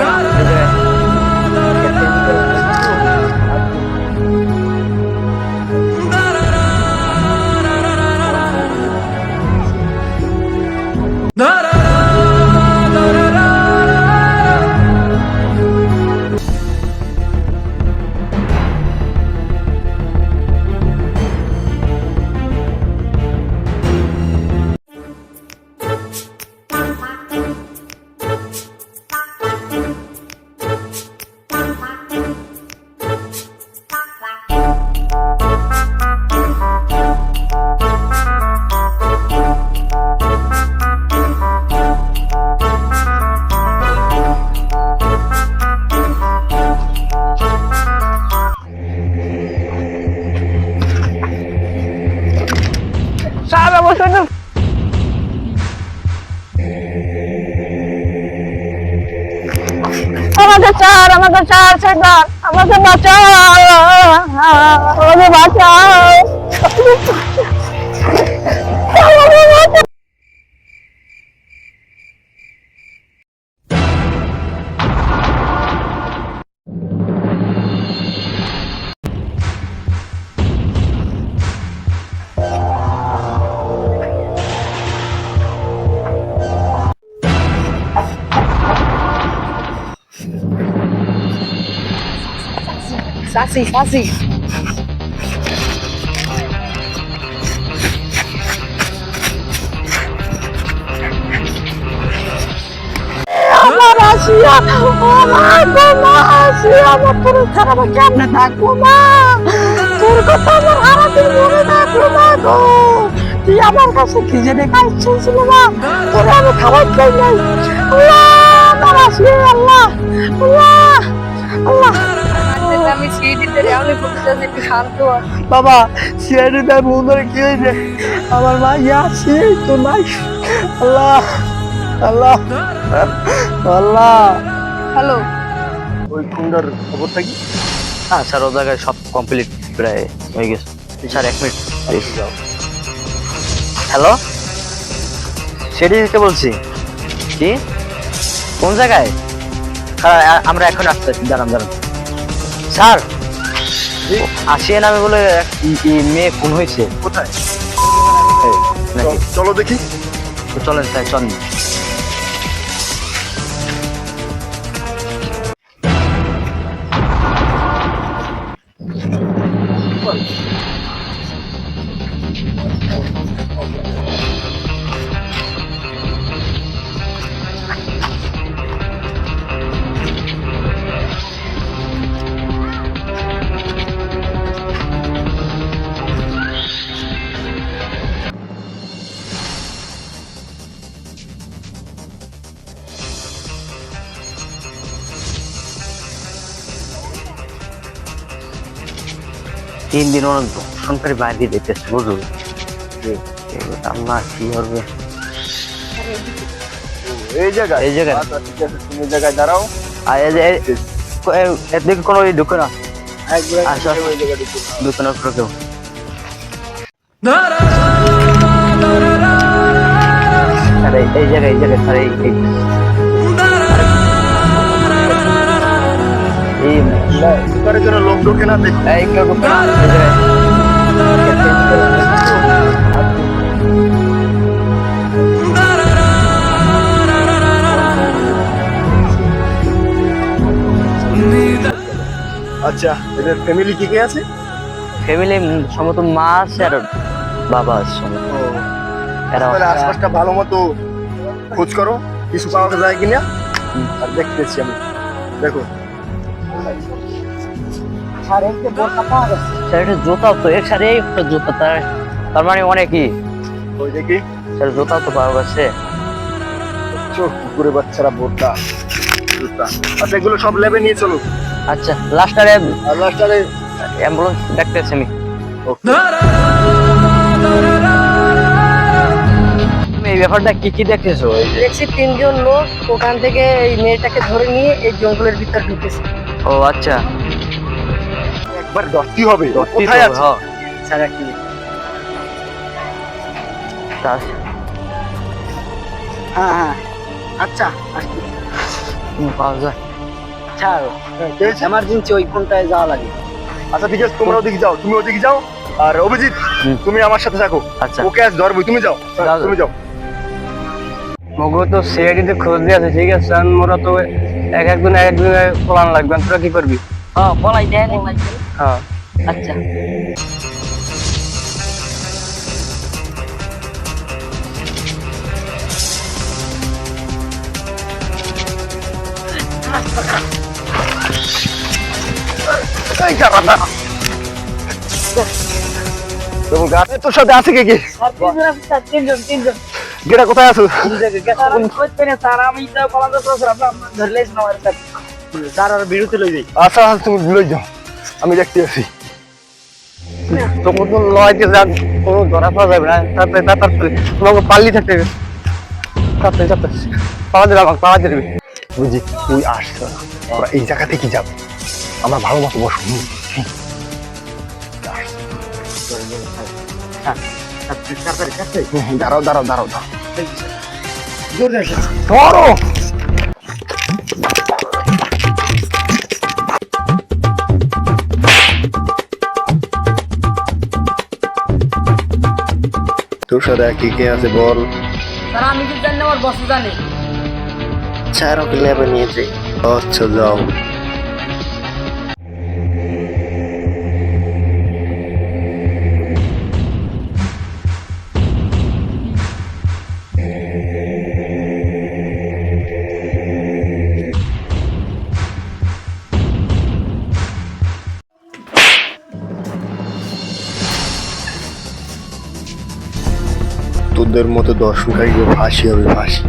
এই স্যার আমার সাথে আমাকে স্যার আমাকে চার স্যার আমাকে বাঁচাও। আমাকে Sassy, sassy. আমার আসিয়া মা গো মা আসিয়া আমার তোর খারাপ কেমনে থাকব মা। তোর কথা আমার হারাতে মনে থাকল মা গো। তুই আমার কাছে কি জেনে খাইছিস মা? তোর আমি খাবার খাই নাই। বাবা সিআইডি তার ধরে কি হয়েছে? আমার মা ইয়া আছে তো নাই। আল্লাহ আল্লাহ আল্লাহ। হ্যালো। ওই খুন্ডার খবরটা কি? হ্যাঁ স্যার ও জায়গায় সব কমপ্লিট প্রায় হয়ে গেছে। স্যার এক মিনিট হ্যালো সেটি দিতে বলছি। কি? কোন জায়গায়? হ্যাঁ আমরা এখন আসতেছি। দাঁড়ান দাঁড়ান। স্যার আসিয়ে নামে বলে এক- মেয়ে খুন হয়েছে। কোথায়? চলো দেখি। চলেন স্যার চলেন। তিন দিন অনেক দর্শন করে বাইরে যেতেছে বুঝলো? আল্লাহ কি হবে এই জায়গায়? এই জায়গায়। এই জায়গায় দাঁড়াও। আর এই যে এদিকে কোনো ঢুকে না। আচ্ছা। ঢুকো। কেউ এই- এই জায়গায় এই জায়গায় স্যার এই। এই না, যেন লোক ঢোকে না দেখো ঢুকে না, আচ্ছা এদের ফ্যামিলি কি কে আছে? ফ্যামিলি সম্ভবত মা আছে আর বাবা আছে এরা আশপাশটা ভালো মতো খোঁজ করো কিছু পাওয়া যায় কিনা? আর দেখতেছি আমি। দেখো স্যার এটা জুতাও তো এক সারে একটা জুতা তার তার মানে অনেকই ওই দেখি। স্যার জুতাও তো পাওয়া গেছে চোখ পুকুরে বাচ্চারা জুতা। আচ্ছা এগুলো সব ল্যাবে নিয়ে চলো। আচ্ছা লাস্টারে লাস্টারে অ্যাম্বুলেন্স দেখতেছি আমি। এই ব্যাপারটা কি কি দেখতেছো? এই দেখছি তিনজন লোক ওখান থেকে এই মেয়েটাকে ধরে নিয়ে এই জঙ্গলের ভিতর ঢুকেছে। ও আচ্ছা। একবার দশটি হবে কোথায় আছে? হ্যাঁ। ছাড়া কি? তা- হ্যাঁ হ্যাঁ। আচ্ছা আসছি। পাওয়া যায়। ছাড়। হ্যাঁ? এমার্জেন্সি ওই ফোনটায় যাওয়া লাগে। আচ্ছা ঠিক আছে তোমরা ওদিকে যাও তুমি ওদিকে যাও। আর অভিজিৎ তুমি আমার সাথে থাকো। আচ্ছা। ওকে আজ ধরবো তুমি যাও। হ্যাঁ, যাও, তুমি যাও। মগো তো সিআইডিতে খোঁজ দিয়ে আছে ঠিক আছে? মোরা তো এক একদিন এক একদিন প্লান লাগবে তোরা কি করবি? হ্যাঁ বলাই দেয় না হ্যাঁ আচ্ছা। এই খারাপ তোর গাড়ি তোর সাথে আছে কে কে? তিনজন তিনজন তিনজন। গেটা কোথায় আছো? স্যার আমি না স্যার আমি তো পালাতে তো স্যার আপনার ধরলেই না আমার স্যার। স্যার আর বিরতি লই যাই। আচ্ছা আচ্ছা তুমি লই যাও। আমি দেখতে আছি তখন তো যান কোনো ধরা পাওয়া যাবে না। তাড়াতাড়ি তাড়াতাড়ি তোমাকে পাল্লি থাকতে হবে। তাড়াতাড়ি পাওয়া যাবে আমাকে পাওয়া যাবে। বুঝি তুই আসছো না। ওরা এই জায়গা থেকে যাবে? আমরা ভালো মতো বসবো। হুম, হুম, দাঁড়াও দাঁড়াও দাঁড়াও দাঁড়াও। ধরো! তোর সাথে কি কে আছে বল। স্যার আমি কি জানি আমার বস জানে। চার ওকে লেবে নিয়ে যাই। আচ্ছা যাও। তোদের মতো দর্শনকারীকে ফাঁসি হবে ফাঁসি